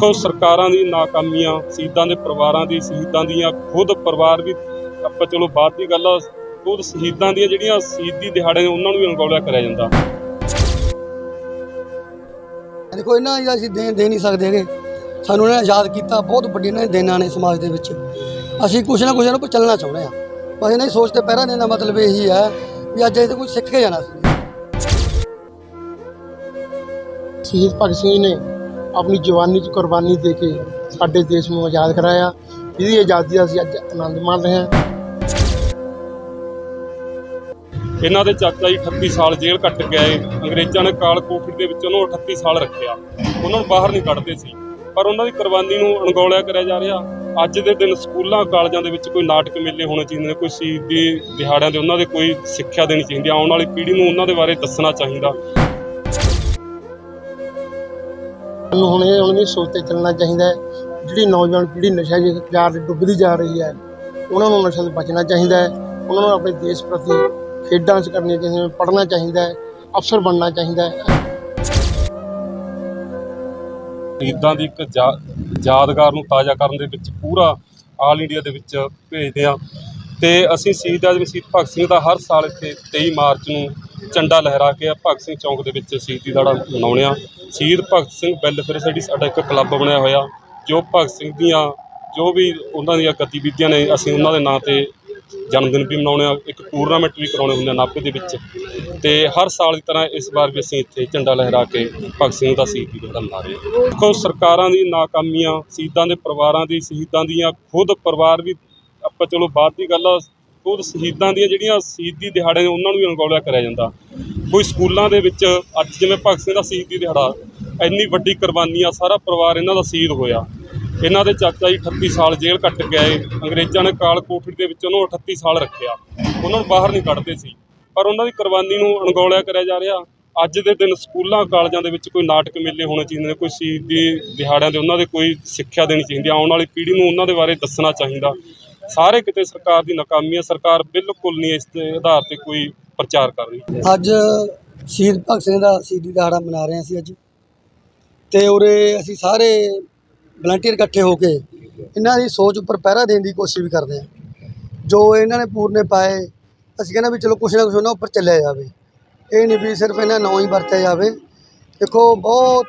ਦੇਖੋ ਸਰਕਾਰਾਂ ਦੀ ਨਾਕਾਮੀਆਂ ਸ਼ਹੀਦਾਂ ਦੇ ਪਰਿਵਾਰਾਂ ਦੀ ਸ਼ਹੀਦਾਂ ਦੀਆਂ ਖੁਦ ਪਰਿਵਾਰ ਵੀ ਆਪਾਂ ਚਲੋ ਬਾਅਦ ਦੀ ਗੱਲ ਆ ਖੁਦ ਸ਼ਹੀਦਾਂ ਦੀਆਂ ਜਿਹੜੀਆਂ ਸ਼ਹੀਦੀ ਦਿਹਾੜੇ ਨੇ ਉਹਨਾਂ ਨੂੰ ਵੀ ਅਣਗੌਲਿਆ ਕਰਿਆ ਜਾਂਦਾ। ਦੇਖੋ ਇਹਨਾਂ ਦਾ ਅਸੀਂ ਦੇਣ ਦੇ ਨਹੀਂ ਸਕਦੇ ਹੈਗੇ। ਸਾਨੂੰ ਇਹਨਾਂ ਨੇ ਆਜ਼ਾਦ ਕੀਤਾ ਬਹੁਤ ਵੱਡੀ ਇਹਨਾਂ ਨੇ ਦੇਣਾ ਨੇ ਸਮਾਜ ਦੇ ਵਿੱਚ। ਅਸੀਂ ਕੁਛ ਨਾ ਕੁਛ ਇਹਨਾਂ ਉੱਪਰ ਚੱਲਣਾ ਚਾਹੁੰਦੇ ਆ ਪਰ ਇਹਨਾਂ ਦੀ ਸੋਚ ਤੇ ਪਹਿਰਾ ਦੇਣ ਦਾ ਮਤਲਬ ਇਹੀ ਹੈ ਵੀ ਅੱਜ ਇਹ ਕੁਝ ਸਿੱਖ ਕੇ ਜਾਣਾ ਸੀ। ਸ਼ਹੀਦ ਭਗਤ ਸਿੰਘ ਨੇ ਆਪਣੀ ਜਵਾਨੀ 'ਚ ਕੁਰਬਾਨੀ ਦੇ ਕੇ ਸਾਡੇ ਦੇਸ਼ ਨੂੰ ਆਜ਼ਾਦ ਕਰਾਇਆ। ਜਿਹਦੀ ਆਜ਼ਾਦੀ ਦਾ ਅਸੀਂ ਅੱਜ ਆਨੰਦ ਮਾਣ ਰਹੇ ਹਾਂ। ਇਹਨਾਂ ਦੇ ਚਾਚਾ ਜੀ 38 ਸਾਲ ਜੇਲ੍ਹ ਕੱਟ ਗਏ ਅੰਗਰੇਜ਼ਾਂ ਨੇ ਕਾਲ ਕੋਠੜੀ ਦੇ ਵਿੱਚ ਉਹਨੂੰ 38 ਸਾਲ ਰੱਖਿਆ। ਉਹਨਾਂ ਨੂੰ ਬਾਹਰ ਨਹੀਂ ਕੱਢਦੇ ਸੀ। ਪਰ ਉਹਨਾਂ ਦੀ ਕੁਰਬਾਨੀ ਨੂੰ ਅਣਗੌਲਿਆ ਕਰਿਆ ਜਾ ਰਿਹਾ। ਅੱਜ ਦੇ ਦਿਨ ਸਕੂਲਾਂ, ਕਾਲਜਾਂ ਦੇ ਵਿੱਚ ਕੋਈ ਨਾਟਕ ਮੇਲੇ ਹੋਣੇ ਚਾਹੀਦੇ ਨੇ, ਕੋਈ ਸ਼ਹੀਦੀ ਦਿਹਾੜਿਆਂ ਦੇ ਉਹਨਾਂ ਦੇ ਕੋਈ ਸਿੱਖਿਆ ਦੇਣੀ ਚਾਹੀਦੀ ਹੈ। ਆਉਣ ਵਾਲੀ ਪੀੜ੍ਹੀ ਨੂੰ ਉਹਨਾਂ ਦੇ ਬਾਰੇ ਦੱਸਣਾ ਚਾਹੀਦਾ। ਸਾਨੂੰ ਹੁਣ ਇਹ ਉਹਨਾਂ ਦੀ ਸੋਚ ਤੇ ਚੱਲਣਾ ਚਾਹੀਦਾ ਹੈ। ਜਿਹੜੀ ਨੌਜਵਾਨ ਪੀੜ੍ਹੀ ਨਸ਼ਾ ਜੀ ਜਾ ਡੁੱਬਦੀ ਜਾ ਰਹੀ ਹੈ, ਉਹਨਾਂ ਨੂੰ ਨਸ਼ਾ ਤੋਂ ਬਚਣਾ ਚਾਹੀਦਾ ਹੈ। ਉਹਨਾਂ ਨੂੰ ਆਪਣੇ ਦੇਸ਼ ਪ੍ਰਤੀ ਖੇਡਾਂ 'ਚ ਕਰਨੀਆਂ ਚਾਹੀਦੀਆਂ, ਪੜ੍ਹਨਾ ਚਾਹੀਦਾ ਹੈ, ਅਫਸਰ ਬਣਨਾ ਚਾਹੀਦਾ ਹੈ। ਸ਼ਹੀਦਾਂ ਦੀ ਇੱਕ ਯਾ- ਯਾਦਗਾਰ ਨੂੰ ਤਾਜ਼ਾ ਕਰਨ ਦੇ ਵਿੱਚ ਪੂਰਾ ਆਲ ਇੰਡੀਆ ਦੇ ਵਿੱਚ ਭੇਜਦੇ ਆ ਤੇ ਅਸੀਂ ਸ਼ਹੀਦ ਆਜਮ ਸ਼ਹੀਦ ਭਗਤ ਸਿੰਘ ਦਾ ਹਰ ਸਾਲ ਇੱਥੇ 23 ਮਾਰਚ ਨੂੰ ਝੰਡਾ ਲਹਿਰਾ ਕੇ ਭਗਤ ਸਿੰਘ ਚੌਂਕ ਦੇ ਵਿੱਚ ਸ਼ਹੀਦੀ ਦਿਹਾੜਾ ਮਨਾਉਂਦੇ ਆ। ਸ਼ਹੀਦ ਭਗਤ ਸਿੰਘ ਵੈਲਫੇਅਰ ਸੋਸਾਇਟੀ ਸਾਡਾ ਇੱਕ ਕਲੱਬ ਬਣਿਆ ਹੋਇਆ, ਜੋ ਭਗਤ ਸਿੰਘ ਦੀਆਂ ਜੋ ਵੀ ਉਹਨਾਂ ਦੀਆਂ ਗਤੀਵਿਧੀਆਂ ਨੇ, ਅਸੀਂ ਉਹਨਾਂ ਦੇ ਨਾਂ ਤੇ ਜਨਮ ਦਿਨ ਵੀ ਮਨਾਉਂਦੇ ਆ। ਇੱਕ ਟੂਰਨਾਮੈਂਟ ਵੀ ਕਰਾਉਣੇ ਹੁੰਦੇ ਆ ਨਾਭੇ ਦੇ ਵਿੱਚ। ਤੇ ਹਰ ਸਾਲ ਦੀ ਤਰ੍ਹਾਂ ਇਸ ਵਾਰ ਵੀ ਅਸੀਂ ਇੱਥੇ ਝੰਡਾ ਲਹਿਰਾ ਕੇ ਭਗਤ ਸਿੰਘ ਦਾ ਸ਼ਹੀਦੀ ਦਿਹਾੜਾ ਮਨਾ ਰਹੇ ਹਾਂ ਦੇਖੋ, ਸਰਕਾਰਾਂ ਦੀ ਨਾਕਾਮੀਆਂ, ਸ਼ਹੀਦਾਂ ਦੇ ਪਰਿਵਾਰਾਂ ਦੀ, ਸ਼ਹੀਦਾਂ ਦੀਆਂ ਖੁਦ ਪਰਿਵਾਰ ਵੀ ਆਪਾਂ ਚਲੋ ਬਾਅਦ ਦੀ ਗੱਲ ਆ ਉਹ ਸ਼ਹੀਦਾਂ ਦੀਆਂ ਜਿਹੜੀਆਂ ਸ਼ਹੀਦੀ ਦਿਹਾੜੇ ਨੇ, ਉਹਨਾਂ ਨੂੰ ਵੀ ਅਣਗੌਲਿਆ ਕਰਿਆ ਜਾਂਦਾ। ਕੋਈ ਸਕੂਲਾਂ ਦੇ ਵਿੱਚ ਅੱਜ ਜਿਵੇਂ ਭਗਤ ਸਿੰਘ ਦਾ ਸ਼ਹੀਦੀ ਦਿਹਾੜਾ, ਇੰਨੀ ਵੱਡੀ ਕੁਰਬਾਨੀ ਆ, ਸਾਰਾ ਪਰਿਵਾਰ ਇਹਨਾਂ ਦਾ ਸ਼ਹੀਦ ਹੋਇਆ। ਇਹਨਾਂ ਦੇ ਚਾਚਾ ਜੀ 38 ਸਾਲ ਜੇਲ੍ਹ ਕੱਟ ਗਏ ਅੰਗਰੇਜ਼ਾਂ ਨੇ ਕਾਲ ਕੋਠੜੀ ਦੇ ਵਿੱਚ ਉਹਨੂੰ 38 ਸਾਲ ਰੱਖਿਆ। ਉਹਨਾਂ ਨੂੰ ਬਾਹਰ ਨਹੀਂ ਕੱਢਦੇ ਸੀ। ਪਰ ਉਹਨਾਂ ਦੀ ਕੁਰਬਾਨੀ ਨੂੰ ਅਣਗੌਲਿਆ ਕਰਿਆ ਜਾ ਰਿਹਾ। ਅੱਜ ਦੇ ਦਿਨ ਸਕੂਲਾਂ, ਕਾਲਜਾਂ ਦੇ ਵਿੱਚ ਕੋਈ ਨਾਟਕ ਮੇਲੇ ਹੋਣੇ ਚਾਹੀਦੇ ਨੇ, ਕੋਈ ਸ਼ਹੀਦੀ ਦਿਹਾੜਿਆਂ ਦੇ, ਉਹਨਾਂ ਦੇ ਕੋਈ ਸਿੱਖਿਆ ਦੇਣੀ ਚਾਹੀਦੀ ਹੈ। ਆਉਣ ਵਾਲੀ ਪੀੜ੍ਹੀ ਨੂੰ ਉਹਨਾਂ ਦੇ ਬਾਰੇ ਦੱਸਣਾ ਚਾਹੀਦਾ। ਸਾਰੇ ਕਿਤੇ ਸਰਕਾਰ ਦੀ ਨਾਕਾਮੀ ਹੈ, ਸਰਕਾਰ ਬਿਲਕੁਲ ਨਹੀਂ ਇਸ ਦੇ ਆਧਾਰ ਤੇ ਕੋਈ ਪ੍ਰਚਾਰ ਕਰ ਰਹੀ। ਅੱਜ ਸ਼ਹੀਦ ਭਗਤ ਸਿੰਘ ਦਾ ਸ਼ਹੀਦੀ ਦਿਹਾੜਾ ਮਨਾ ਰਹੇ ਹਾਂ ਅਸੀਂ ਅੱਜ। ਤੇ ਉਰੇ ਅਸੀਂ ਸਾਰੇ ਵਲੰਟੀਅਰ ਇਕੱਠੇ ਹੋ ਕੇ ਇਹਨਾਂ ਦੀ ਸੋਚ ਉੱਪਰ ਪਹਿਰਾ ਦੇਣ ਦੀ ਕੋਸ਼ਿਸ਼ ਵੀ ਕਰਦੇ ਹਾਂ। ਜੋ ਇਹਨਾਂ ਨੇ ਪੂਰਨੇ ਪਾਏ, ਅਸੀਂ ਕਹਿੰਦੇ ਵੀ ਚਲੋ ਕੁਛ ਨਾ ਕੁਛ ਉਹਨਾਂ ਉੱਪਰ ਚੱਲਿਆ ਜਾਵੇ। ਇਹ ਨਹੀਂ ਵੀ ਸਿਰਫ ਇਹਨਾਂ ਨਾਂ ਹੀ ਵਰਤਿਆ ਜਾਵੇ। ਦੇਖੋ, ਬਹੁਤ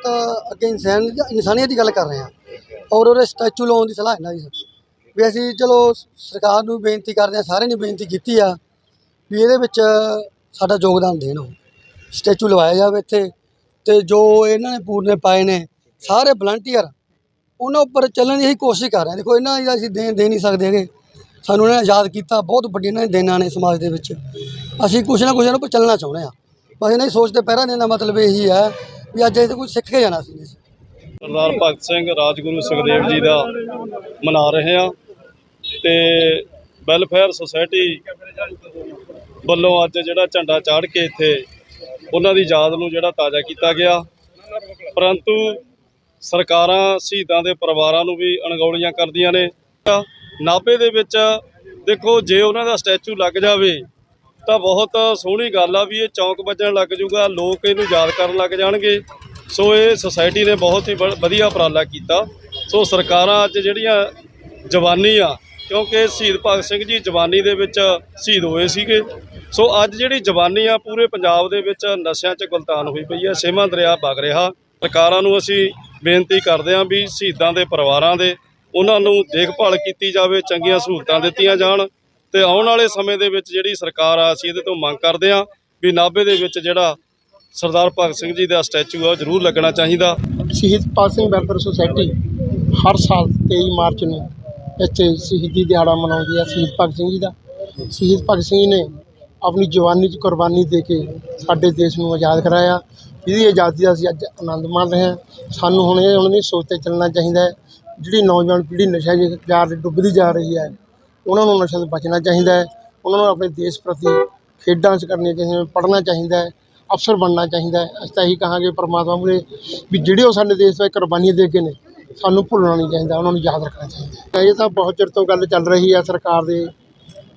ਅੱਗੇ ਇਨਸਾਨ ਇਨਸਾਨੀਅਤ ਦੀ ਗੱਲ ਕਰ ਰਹੇ ਹਾਂ। ਔਰ ਉਹਦੇ ਸਟੈਚੂ ਲਾਉਣ ਦੀ ਸਲਾਹ ਇਹਨਾਂ ਦੀ ਵੀ ਅਸੀਂ ਚਲੋ ਸਰਕਾਰ ਨੂੰ ਬੇਨਤੀ ਕਰਦੇ ਹਾਂ, ਸਾਰਿਆਂ ਨੇ ਬੇਨਤੀ ਕੀਤੀ ਆ ਵੀ ਇਹਦੇ ਵਿੱਚ ਸਾਡਾ ਯੋਗਦਾਨ ਦੇਣ। ਉਹ ਸਟੈਚੂ ਲਵਾਇਆ ਜਾਵੇ ਇੱਥੇ ਤੇ ਜੋ ਇਹਨਾਂ ਨੇ ਪੂਰਨੇ ਪਾਏ ਨੇ, ਸਾਰੇ ਵਲੰਟੀਅਰ ਉਹਨਾਂ ਉੱਪਰ ਚੱਲਣ ਦੀ ਅਸੀਂ ਕੋਸ਼ਿਸ਼ ਕਰ ਰਹੇ ਹਾਂ। ਦੇਖੋ, ਇਹਨਾਂ ਦੀ ਅਸੀਂ ਦੇਣ ਦੇ ਨਹੀਂ ਸਕਦੇ ਹੈਗੇ। ਸਾਨੂੰ ਇਹਨਾਂ ਨੇ ਆਜ਼ਾਦ ਕੀਤਾ, ਬਹੁਤ ਵੱਡੀ ਇਹਨਾਂ ਨੇ ਦੇਣਾ ਨੇ ਸਮਾਜ ਦੇ ਵਿੱਚ। ਅਸੀਂ ਕੁਛ ਨਾ ਕੁਛ ਇਹਨਾਂ ਉੱਪਰ ਚੱਲਣਾ ਚਾਹੁੰਦੇ ਆ ਬਸ ਇਹਨਾਂ ਦੀ ਸੋਚ ਤੇ ਪਹਿਰਾ ਦੇਣ ਦਾ ਮਤਲਬ ਇਹੀ ਹੈ ਵੀ ਅੱਜ ਇਹ ਕੁਝ ਸਿੱਖ ਕੇ ਜਾਣਾ ਸੀ। ਸਰਦਾਰ ਭਗਤ ਸਿੰਘ ਰਾਜਗੁਰੂ ਸੁਖਦੇਵ ਜੀ ਦਾ ਮਨਾ ਰਹੇ ਹਾਂ ਤੇ ਵੈਲਫੇਅਰ ਸੁਸਾਇਟੀ ਵੱਲੋਂ ਅੱਜ ਜਿਹੜਾ ਝੰਡਾ ਚਾੜ ਕੇ ਇੱਥੇ ਉਹਨਾਂ ਦੀ ਯਾਦ ਨੂੰ ਜਿਹੜਾ ਤਾਜ਼ਾ ਕੀਤਾ ਗਿਆ। ਪਰੰਤੂ ਸਰਕਾਰਾਂ ਸ਼ਹੀਦਾਂ ਦੇ ਪਰਿਵਾਰਾਂ ਨੂੰ ਵੀ ਅਣਗੌਲੀਆਂ ਕਰਦੀਆਂ ਨੇ। ਨਾਭੇ ਦੇ ਵਿੱਚ ਦੇਖੋ, ਜੇ ਉਹਨਾਂ ਦਾ ਸਟੈਚੂ ਲੱਗ ਜਾਵੇ ਤਾਂ ਬਹੁਤ ਸੋਹਣੀ ਗੱਲ ਆ ਵੀ ਇਹ ਚੌਂਕ ਵੱਜਣ ਲੱਗ ਜੂਗਾ, ਲੋਕ ਇਹਨੂੰ ਯਾਦ ਕਰਨ ਲੱਗ ਜਾਣਗੇ। ਸੋ ਇਹ ਸੁਸਾਇਟੀ ਨੇ ਬਹੁਤ ਹੀ ਵ- ਵਧੀਆ ਉਪਰਾਲਾ ਕੀਤਾ। ਸੋ ਸਰਕਾਰਾਂ ਅੱਜ ਜਿਹੜੀਆਂ ਜਵਾਨੀ ਆ, ਕਿਉਂਕਿ ਸ਼ਹੀਦ ਭਗਤ ਸਿੰਘ ਜੀ ਜਵਾਨੀ ਦੇ ਵਿੱਚ ਸ਼ਹੀਦ ਹੋਏ ਸੀਗੇ। ਸੋ ਅੱਜ ਜਿਹੜੀ ਜਵਾਨੀ ਆ, ਪੂਰੇ ਪੰਜਾਬ ਦੇ ਵਿੱਚ ਨਸ਼ਿਆਂ 'ਚ ਗੁਲਤਾਨ ਹੋਈ ਪਈ ਹੈ ਛੇਵਾਂ ਦਰਿਆ ਵਗ ਰਿਹਾ। ਸਰਕਾਰਾਂ ਨੂੰ ਅਸੀਂ ਬੇਨਤੀ ਕਰਦੇ ਹਾਂ ਵੀ ਸ਼ਹੀਦਾਂ ਦੇ ਪਰਿਵਾਰਾਂ ਦੇ ਉਹਨਾਂ ਨੂੰ ਦੇਖਭਾਲ ਕੀਤੀ ਜਾਵੇ, ਚੰਗੀਆਂ ਸਹੂਲਤਾਂ ਦਿੱਤੀਆਂ ਜਾਣ ਤੇ ਆਉਣ ਵਾਲੇ ਸਮੇਂ ਦੇ ਵਿੱਚ ਜਿਹੜੀ ਸਰਕਾਰ ਆ, ਅਸੀਂ ਇਹਦੇ ਤੋਂ ਮੰਗ ਕਰਦੇ ਹਾਂ ਵੀ ਨਾਭੇ ਦੇ ਵਿੱਚ ਜਿਹੜਾ ਸਰਦਾਰ ਭਗਤ ਸਿੰਘ ਜੀ ਦਾ ਸਟੈਚੂ ਆ ਜ਼ਰੂਰ ਲੱਗਣਾ ਚਾਹੀਦਾ। ਸ਼ਹੀਦ ਭਗਤ ਸਿੰਘ ਵੈਲਫੇਅਰ ਸੁਸਾਇਟੀ ਹਰ ਸਾਲ 23 ਮਾਰਚ ਨੂੰ ਇੱਥੇ ਸ਼ਹੀਦੀ ਦਿਹਾੜਾ ਮਨਾਉਂਦੀ ਹੈ ਸ਼ਹੀਦ ਭਗਤ ਸਿੰਘ ਜੀ ਦਾ। ਸ਼ਹੀਦ ਭਗਤ ਸਿੰਘ ਨੇ ਆਪਣੀ ਜਵਾਨੀ 'ਚ ਕੁਰਬਾਨੀ ਦੇ ਕੇ ਸਾਡੇ ਦੇਸ਼ ਨੂੰ ਆਜ਼ਾਦ ਕਰਾਇਆ। ਜਿਹਦੀ ਆਜ਼ਾਦੀ ਦਾ ਅਸੀਂ ਅੱਜ ਆਨੰਦ ਮਾਣ ਰਹੇ ਹਾਂ। ਸਾਨੂੰ ਹੁਣ ਇਹ ਉਹਨਾਂ ਦੀ ਸੋਚ ਤੇ ਚੱਲਣਾ ਚਾਹੀਦਾ ਹੈ। ਜਿਹੜੀ ਨੌਜਵਾਨ ਪੀੜ੍ਹੀ ਨਸ਼ਾ ਜੀ ਜਾ ਡੁੱਬਦੀ ਜਾ ਰਹੀ ਹੈ, ਉਹਨਾਂ ਨੂੰ ਨਸ਼ਾ ਤੋਂ ਬਚਣਾ ਚਾਹੀਦਾ ਹੈ। ਉਹਨਾਂ ਨੂੰ ਆਪਣੇ ਦੇਸ਼ ਪ੍ਰਤੀ ਖੇਡਾਂ 'ਚ ਕਰਨੀਆਂ ਚਾਹੀਦੀਆਂ, ਪੜ੍ਹਨਾ ਚਾਹੀਦਾ ਹੈ। ਅਫਸਰ ਬਣਨਾ ਚਾਹੀਦਾ ਹੈ। ਅਸੀਂ ਤਾਂ ਇਹੀ ਕਹਾਂਗੇ ਪਰਮਾਤਮਾ ਮੂਹਰੇ ਵੀ ਜਿਹੜੇ ਉਹ ਸਾਡੇ ਦੇਸ਼ ਵਿੱਚ ਕੁਰਬਾਨੀਆਂ ਦੇ ਗਏ ਨੇ ਸਾਨੂੰ ਭੁੱਲਣਾ ਨਹੀਂ ਚਾਹੀਦਾ ਉਹਨਾਂ ਨੂੰ ਯਾਦ ਰੱਖਣਾ ਚਾਹੀਦਾ ਇਹ ਤਾਂ ਬਹੁਤ ਚਿਰ ਤੋਂ ਗੱਲ ਚੱਲ ਰਹੀ ਹੈ ਸਰਕਾਰ ਦੇ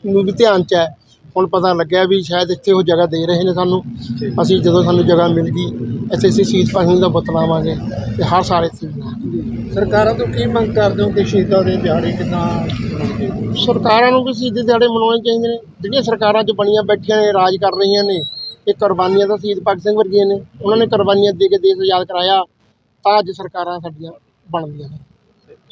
ਨੂੰ ਵੀ ਧਿਆਨ 'ਚ ਹੈ। ਹੁਣ ਪਤਾ ਲੱਗਿਆ ਵੀ ਸ਼ਾਇਦ ਇੱਥੇ ਉਹ ਜਗ੍ਹਾ ਦੇ ਰਹੇ ਨੇ ਸਾਨੂੰ। ਅਸੀਂ ਜਦੋਂ ਸਾਨੂੰ ਜਗ੍ਹਾ ਮਿਲ ਗਈ ਇੱਥੇ ਅਸੀਂ ਸ਼ਹੀਦ ਸਿੰਘ ਦਾ ਬੁੱਤ ਲਾਵਾਂਗੇ ਤੇ ਹਰ ਸਾਲ ਇੱਥੇ ਸਰਕਾਰਾਂ ਤੋਂ ਕੀ ਮੰਗ ਕਰਦੇ ਹੋ ਕਿ ਸ਼ਹੀਦਾਂ ਦੇ ਦਿਹਾੜੇ ਕਿੱਦਾਂ ਸਰਕਾਰਾਂ ਨੂੰ ਵੀ ਸ਼ਹੀਦੀ ਦਿਹਾੜੇ ਮਨਾਉਣੇ ਚਾਹੀਦੇ ਨੇ। ਜਿਹੜੀਆਂ ਸਰਕਾਰਾਂ 'ਚ ਬਣੀਆਂ ਬੈਠੀਆਂ ਨੇ ਰਾਜ ਕਰ ਰਹੀਆਂ ਨੇ ਇਹ ਕੁਰਬਾਨੀਆਂ ਤਾਂ ਸ਼ਹੀਦ ਭਗਤ ਸਿੰਘ ਵਰਗੀਆਂ ਨੇ। ਉਹਨਾਂ ਨੇ ਕੁਰਬਾਨੀਆਂ ਦੇ ਕੇ ਦੇਸ਼ ਆਜ਼ਾਦ ਕਰਾਇਆ, ਤਾਂ ਅੱਜ ਸਰਕਾਰਾਂ ਸਾਡੀਆਂ ਬਣਦੀਆਂ ਨੇ।